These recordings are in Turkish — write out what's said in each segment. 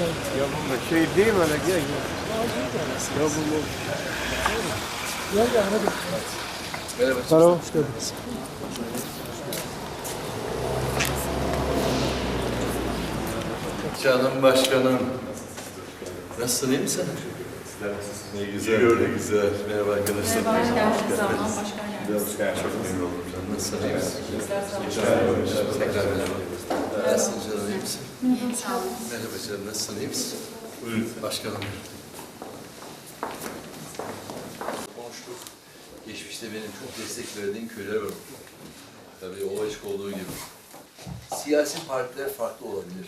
Ya bu şey değil mi öyle gel gel. Ya bu. Gel gel hadi. Merhaba. Merhaba, hoş geldiniz. Canım başkanım. Nasılsın iyi misin? Ne güzel, ne güzel. Merhaba arkadaşlar. Merhaba, hoş geldiniz. Zaman başkan yardımcısı. Çok memnun oldum. Nasılsın iyi misin? Tekrar merhaba. Nasılsın canım iyi misin? Sağ olun. Merhaba canım nasılsın iyi misin? Buyurun. Başkanım. Konuştuk. Geçmişte benim çok destek verdiğim köyler var. Tabii o açık olduğu gibi. Siyasi partiler farklı olabilir.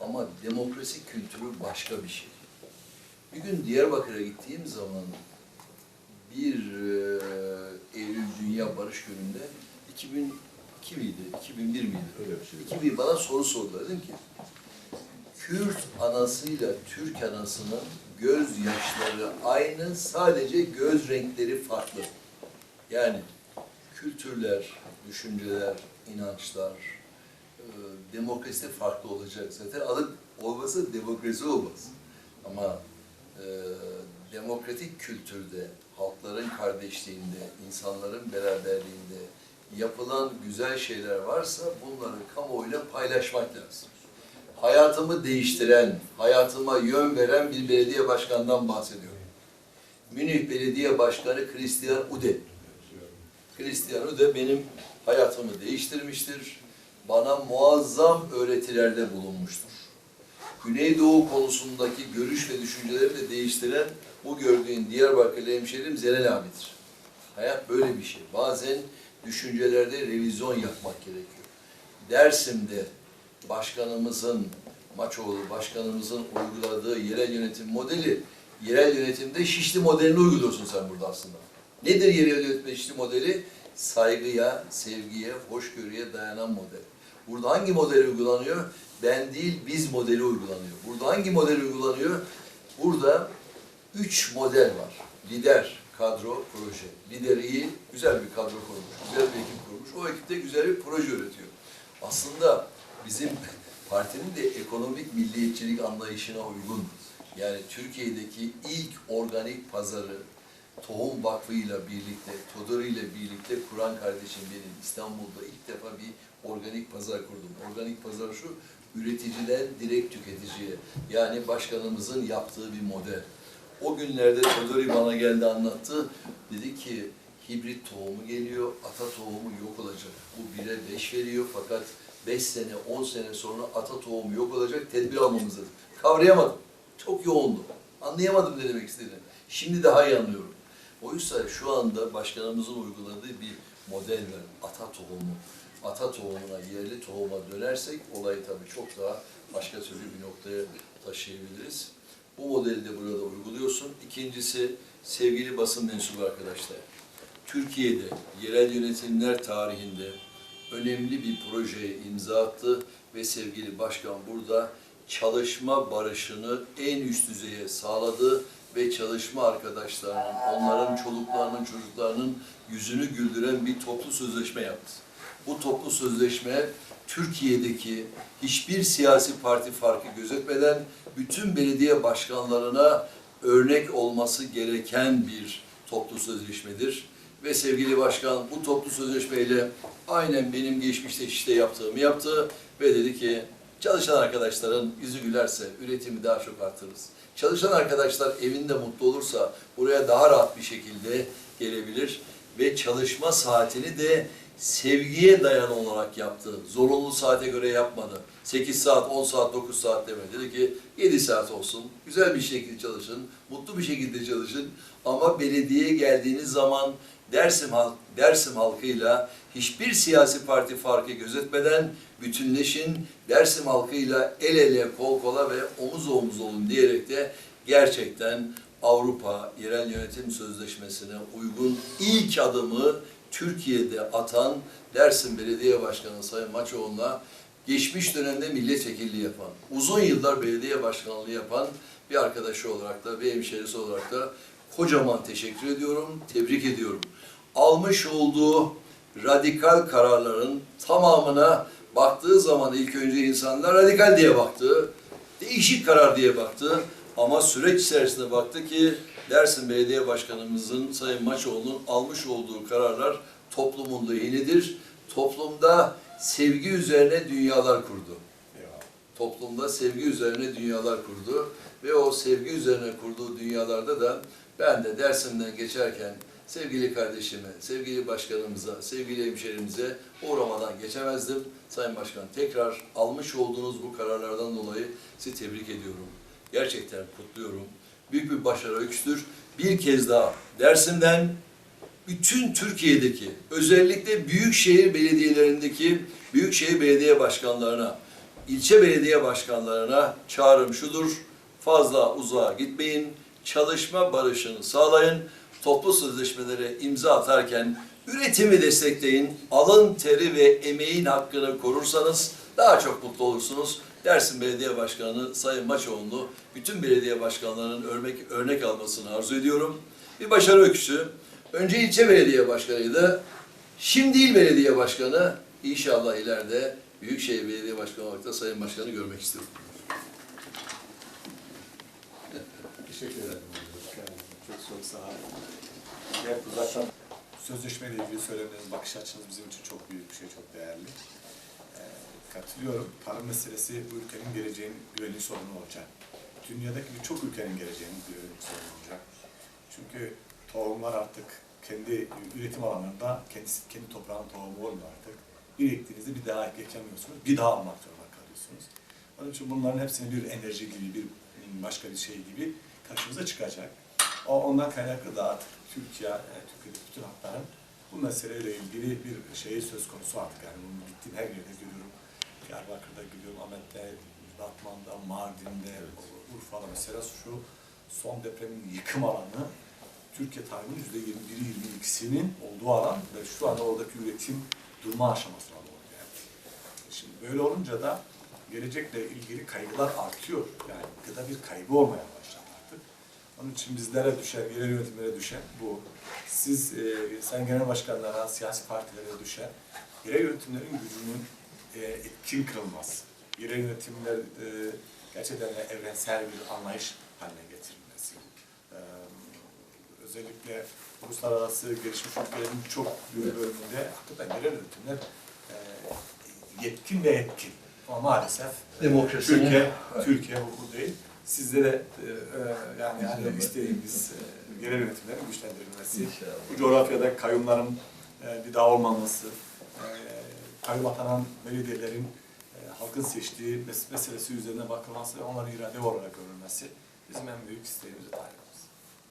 Ama demokrasi kültürü başka bir şey. Bir gün Diyarbakır'a gittiğim zaman bir e, Eylül Dünya Barış Günü'nde 2002 miydi, 2001 miydi? Öyle bir şey. 2001 bana soru sordular. Dedim ki, Kürt anasıyla Türk anasının gözyaşları aynı, sadece göz renkleri farklı. Yani kültürler, düşünceler, inançlar, e, demokrasi de farklı olacak. Zaten adı olmasa demokrasi olmaz. Ama e, demokratik kültürde, halkların kardeşliğinde, insanların beraberliğinde yapılan güzel şeyler varsa bunları kamuoyuyla paylaşmak lazım. Hayatımı değiştiren, hayatıma yön veren bir belediye başkanından bahsediyorum. Münih Belediye Başkanı Christian Ude. Christian Ude benim hayatımı değiştirmiştir. Bana muazzam öğretilerde bulunmuştur. Güneydoğu konusundaki görüş ve düşünceleri de değiştiren bu gördüğün Diyarbakırlı hemşerim Zelal abidir. Hayat böyle bir şey. Bazen düşüncelerde revizyon yapmak gerekiyor. Dersim'de başkanımızın, Maçoğlu başkanımızın uyguladığı yerel yönetim modeli, yerel yönetimde Şişli modelini uyguluyorsun sen burada aslında. Nedir yerel yönetim Şişli modeli? Saygıya, sevgiye, hoşgörüye dayanan model. Burada hangi model uygulanıyor? Ben değil, biz modeli uygulanıyor. Burada hangi model uygulanıyor? Burada üç model var. Lider, kadro, proje. Lider iyi, güzel bir kadro kurmuş, güzel bir ekip kurmuş. O ekip de güzel bir proje üretiyor. Aslında bizim partinin de ekonomik milliyetçilik anlayışına uygun. Yani Türkiye'deki ilk organik pazarı Tohum Vakfı ile birlikte, Todori ile birlikte kuran kardeşim benim İstanbul'da ilk defa bir organik pazar kurdum. Organik pazar şu, üreticiden direkt tüketiciye. Yani başkanımızın yaptığı bir model. O günlerde Todori bana geldi anlattı. Dedi ki hibrit tohumu geliyor, ata tohumu yok olacak. Bu bire beş veriyor fakat beş sene, on sene sonra ata tohumu yok olacak, tedbir almamız lazım. Kavrayamadım. Çok yoğundu. Anlayamadım ne demek istediğini. Şimdi daha iyi anlıyorum. Oysa şu anda başkanımızın uyguladığı bir model var. Ata tohumu. Ata tohumuna, yerli tohuma dönersek olayı tabii çok daha başka türlü bir noktaya taşıyabiliriz. Bu modeli de burada uyguluyorsun. İkincisi sevgili basın mensubu arkadaşlar. Türkiye'de yerel yönetimler tarihinde önemli bir projeye imza attı ve sevgili başkan burada çalışma barışını en üst düzeye sağladı ve çalışma arkadaşlarının, onların çoluklarının, çocuklarının yüzünü güldüren bir toplu sözleşme yaptı. Bu toplu sözleşme Türkiye'deki hiçbir siyasi parti farkı gözetmeden bütün belediye başkanlarına örnek olması gereken bir toplu sözleşmedir. Ve sevgili başkan bu toplu sözleşmeyle aynen benim geçmişte işte yaptığımı yaptı ve dedi ki çalışan arkadaşların yüzü gülerse üretimi daha çok artırırız. Çalışan arkadaşlar evinde mutlu olursa buraya daha rahat bir şekilde gelebilir ve çalışma saatini de sevgiye dayalı olarak yaptı. Zorunlu saate göre yapmadı. 8 saat, 10 saat, 9 saat demedi. Dedi ki 7 saat olsun. Güzel bir şekilde çalışın. Mutlu bir şekilde çalışın. Ama belediyeye geldiğiniz zaman Dersim, halk, Dersim halkıyla hiçbir siyasi parti farkı gözetmeden bütünleşin. Dersim halkıyla el ele, kol kola ve omuz omuz olun diyerek de gerçekten Avrupa Yerel Yönetim Sözleşmesi'ne uygun ilk adımı Türkiye'de atan Dersim Belediye Başkanı Sayın Maçoğlu'na geçmiş dönemde milletvekilliği yapan, uzun yıllar belediye başkanlığı yapan bir arkadaşı olarak da, bir hemşerisi olarak da kocaman teşekkür ediyorum, tebrik ediyorum. Almış olduğu radikal kararların tamamına baktığı zaman ilk önce insanlar radikal diye baktı. değişik karar diye baktı. Ama süreç içerisinde baktı ki Dersim Belediye Başkanımızın Sayın Maçoğlu'nun almış olduğu kararlar toplumun lehinidir. Toplumda sevgi üzerine dünyalar kurdu. Toplumda sevgi üzerine dünyalar kurdu. Ve o sevgi üzerine kurduğu dünyalarda da ben de Dersim'den geçerken sevgili kardeşime, sevgili başkanımıza, sevgili hemşerimize uğramadan geçemezdim. Sayın Başkan tekrar almış olduğunuz bu kararlardan dolayı sizi tebrik ediyorum. Gerçekten kutluyorum. Büyük bir başarı öyküsüdür. Bir kez daha Dersim'den bütün Türkiye'deki özellikle büyükşehir belediyelerindeki büyükşehir belediye başkanlarına, ilçe belediye başkanlarına çağrım şudur. Fazla uzağa gitmeyin. Çalışma barışını sağlayın. Toplu sözleşmelere imza atarken üretimi destekleyin. Alın teri ve emeğin hakkını korursanız daha çok mutlu olursunuz. Dersim Belediye Başkanı Sayın Maçoğlu bütün belediye başkanlarının örnek, örnek almasını arzu ediyorum. Bir başarı öyküsü. Önce ilçe belediye başkanıydı. Şimdi il belediye başkanı. İnşallah ileride Büyükşehir Belediye Başkanı olarak da Sayın Başkanı görmek istiyorum. Teşekkür ederim. Çok çok sağ olun. Gel uzaktan. Sözleşmeyle ilgili söylediğiniz bakış açınız bizim için çok büyük bir şey, çok değerli. Katılıyorum. Tarım meselesi bu ülkenin geleceğinin güvenlik sorunu olacak. Dünyadaki birçok ülkenin geleceğinin güvenlik sorunu olacak. Çünkü tohumlar artık kendi üretim alanlarında kendisi, kendi toprağın tohumu olmuyor artık. Bir ektiğinizde bir daha ekemiyorsunuz, bir daha almak zorunda kalıyorsunuz. Onun için bunların hepsini bir enerji gibi, bir başka bir şey gibi karşımıza çıkacak. O ondan kaynaklı da artık Türkiye, yani Türkiye'deki bütün halkların bu meseleyle ilgili bir şeyi söz konusu artık. Yani bunu gittiğim her yerde görüyorum. Diyarbakır'da gidiyorum, Ahmet'te, Batman'da, Mardin'de, Urfa'da mesela şu son depremin yıkım alanı Türkiye tarihinin yüzde 21'i 22'sinin olduğu alan ve şu anda oradaki üretim durma aşamasına doğru geldi. Şimdi böyle olunca da gelecekle ilgili kaygılar artıyor. Yani gıda bir kaygı olmaya başladı artık. Onun için bizlere düşen, yerel yönetimlere düşen bu. Siz, e, Sayın Genel Başkanlara, siyasi partilere düşen yerel yönetimlerin gücünün etkin kılınması. Yerel yönetimler e, gerçekten de evrensel bir anlayış haline getirilmesi. E, özellikle uluslararası gelişmiş ülkelerin çok büyük bölümünde hakikaten yerel yönetimler e, yetkin ve etkin. Ama maalesef Demokrasinin- Türkiye, Türkiye bu değil. Sizlere e, e, yani hani isteğimiz e, yerel yönetimlerin güçlendirilmesi, bu coğrafyada kayyumların e, bir daha olmaması, e, kayyum atanan belediyelerin e, halkın seçtiği mes- meselesi üzerine bakılması ve onların irade olarak görülmesi bizim en büyük isteğimiz ve talebimiz.